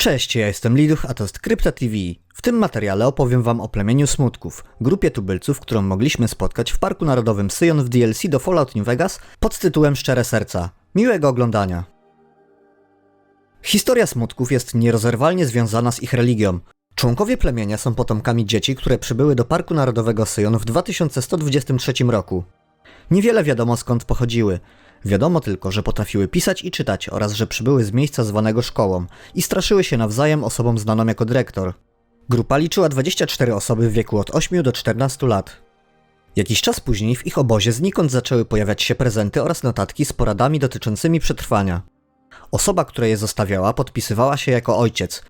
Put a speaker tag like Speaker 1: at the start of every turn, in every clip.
Speaker 1: Cześć, ja jestem Liduch, a to jest Krypta TV. W tym materiale opowiem wam o plemieniu smutków, grupie tubylców, którą mogliśmy spotkać w Parku Narodowym Syjon w DLC do Fallout New Vegas pod tytułem Szczere Serca. Miłego oglądania. Historia smutków jest nierozerwalnie związana z ich religią. Członkowie plemienia są potomkami dzieci, które przybyły do Parku Narodowego Syjon w 2123 roku. Niewiele wiadomo skąd pochodziły. Wiadomo tylko, że potrafiły pisać i czytać oraz że przybyły z miejsca zwanego szkołą i straszyły się nawzajem osobom znaną jako dyrektor. Grupa liczyła 24 osoby w wieku od 8 do 14 lat. Jakiś czas później w ich obozie znikąd zaczęły pojawiać się prezenty oraz notatki z poradami dotyczącymi przetrwania. Osoba, która je zostawiała, podpisywała się jako ojciec.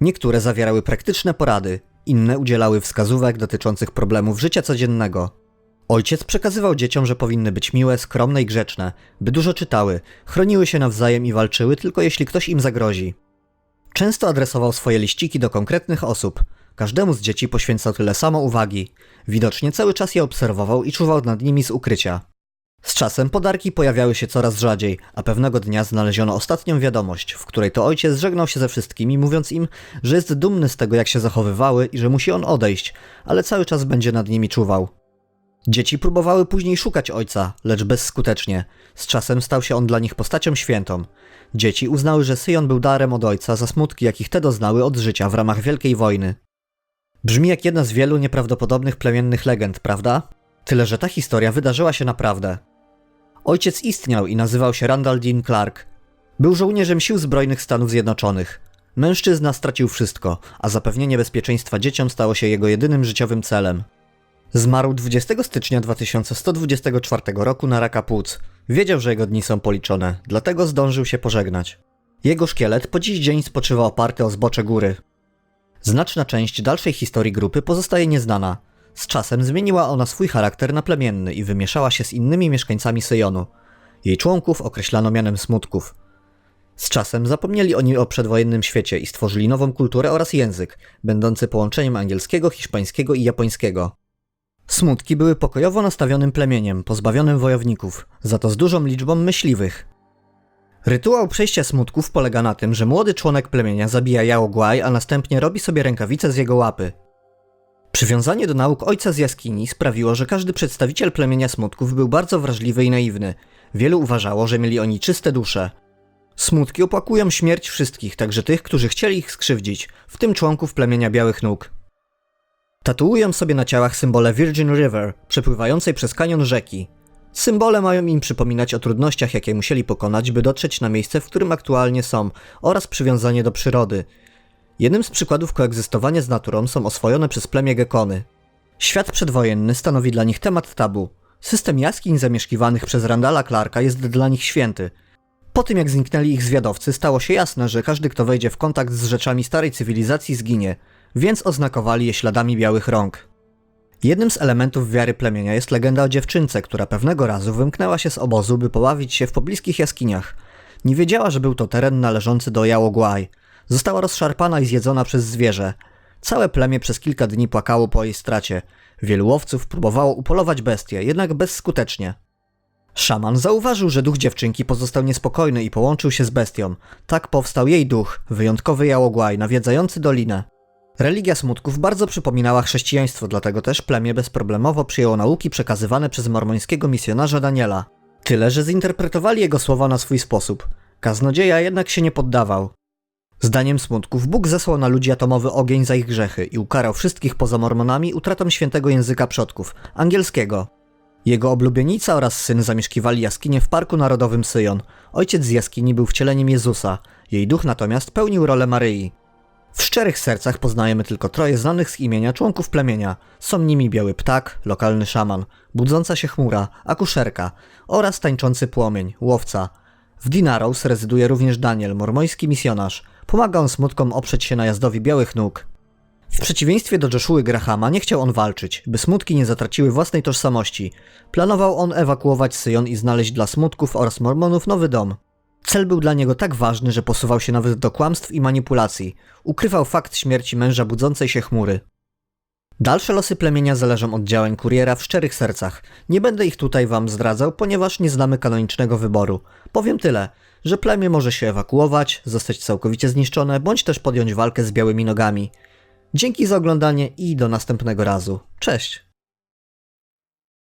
Speaker 1: Niektóre zawierały praktyczne porady, inne udzielały wskazówek dotyczących problemów życia codziennego. Ojciec przekazywał dzieciom, że powinny być miłe, skromne i grzeczne, by dużo czytały, chroniły się nawzajem i walczyły tylko jeśli ktoś im zagrozi. Często adresował swoje liściki do konkretnych osób. Każdemu z dzieci poświęcał tyle samo uwagi. Widocznie cały czas je obserwował i czuwał nad nimi z ukrycia. Z czasem podarki pojawiały się coraz rzadziej, a pewnego dnia znaleziono ostatnią wiadomość, w której to ojciec żegnał się ze wszystkimi, mówiąc im, że jest dumny z tego, jak się zachowywały i że musi on odejść, ale cały czas będzie nad nimi czuwał. Dzieci próbowały później szukać ojca, lecz bezskutecznie. Z czasem stał się on dla nich postacią świętą. Dzieci uznały, że Syjon był darem od ojca za smutki, jakich te doznały od życia w ramach Wielkiej Wojny. Brzmi jak jedna z wielu nieprawdopodobnych plemiennych legend, prawda? Tyle, że ta historia wydarzyła się naprawdę. Ojciec istniał i nazywał się Randall Dean Clark. Był żołnierzem sił zbrojnych Stanów Zjednoczonych. Mężczyzna stracił wszystko, a zapewnienie bezpieczeństwa dzieciom stało się jego jedynym życiowym celem. Zmarł 20 stycznia 2124 roku na raka płuc. Wiedział, że jego dni są policzone, dlatego zdążył się pożegnać. Jego szkielet po dziś dzień spoczywa oparty o zbocze góry. Znaczna część dalszej historii grupy pozostaje nieznana. Z czasem zmieniła ona swój charakter na plemienny i wymieszała się z innymi mieszkańcami Syjonu. Jej członków określano mianem smutków. Z czasem zapomnieli oni o przedwojennym świecie i stworzyli nową kulturę oraz język, będący połączeniem angielskiego, hiszpańskiego i japońskiego. Smutki były pokojowo nastawionym plemieniem, pozbawionym wojowników, za to z dużą liczbą myśliwych. Rytuał przejścia smutków polega na tym, że młody członek plemienia zabija Jaoguaj, a następnie robi sobie rękawice z jego łapy. Przywiązanie do nauk ojca z jaskini sprawiło, że każdy przedstawiciel plemienia smutków był bardzo wrażliwy i naiwny. Wielu uważało, że mieli oni czyste dusze. Smutki opłakują śmierć wszystkich, także tych, którzy chcieli ich skrzywdzić, w tym członków plemienia Białych Nóg. Tatuują sobie na ciałach symbole Virgin River, przepływającej przez kanion rzeki. Symbole mają im przypominać o trudnościach, jakie musieli pokonać, by dotrzeć na miejsce, w którym aktualnie są, oraz przywiązanie do przyrody. Jednym z przykładów koegzystowania z naturą są oswojone przez plemię Gekony. Świat przedwojenny stanowi dla nich temat tabu. System jaskiń zamieszkiwanych przez Randala Clarka jest dla nich święty. Po tym jak zniknęli ich zwiadowcy, stało się jasne, że każdy kto wejdzie w kontakt z rzeczami starej cywilizacji zginie, więc oznakowali je śladami białych rąk. Jednym z elementów wiary plemienia jest legenda o dziewczynce, która pewnego razu wymknęła się z obozu, by poławić się w pobliskich jaskiniach. Nie wiedziała, że był to teren należący do Jałoguaj. Została rozszarpana i zjedzona przez zwierzę. Całe plemię przez kilka dni płakało po jej stracie. Wielu łowców próbowało upolować bestię, jednak bezskutecznie. Szaman zauważył, że duch dziewczynki pozostał niespokojny i połączył się z bestią. Tak powstał jej duch, wyjątkowy Jałoguaj, nawiedzający dolinę. Religia smutków bardzo przypominała chrześcijaństwo, dlatego też plemię bezproblemowo przyjęło nauki przekazywane przez mormońskiego misjonarza Daniela. Tyle, że zinterpretowali jego słowa na swój sposób. Kaznodzieja jednak się nie poddawał. Zdaniem smutków Bóg zesłał na ludzi atomowy ogień za ich grzechy i ukarał wszystkich poza mormonami utratą świętego języka przodków, angielskiego. Jego oblubienica oraz syn zamieszkiwali jaskinie w Parku Narodowym Syjon. Ojciec z jaskini był wcieleniem Jezusa, jej duch natomiast pełnił rolę Maryi. W szczerych sercach poznajemy tylko troje znanych z imienia członków plemienia. Są nimi biały ptak, lokalny szaman, budząca się chmura, akuszerka oraz tańczący płomień, łowca. W Dinaros rezyduje również Daniel, mormoński misjonarz. Pomaga on smutkom oprzeć się najazdowi białych nóg. W przeciwieństwie do Joshua Grahama nie chciał on walczyć, by smutki nie zatraciły własnej tożsamości. Planował on ewakuować Syjon i znaleźć dla smutków oraz mormonów nowy dom. Cel był dla niego tak ważny, że posuwał się nawet do kłamstw i manipulacji. Ukrywał fakt śmierci męża budzącej się chmury. Dalsze losy plemienia zależą od działań kuriera w szczerych sercach. Nie będę ich tutaj wam zdradzał, ponieważ nie znamy kanonicznego wyboru. Powiem tyle, że plemię może się ewakuować, zostać całkowicie zniszczone, bądź też podjąć walkę z białymi nogami. Dzięki za oglądanie i do następnego razu. Cześć!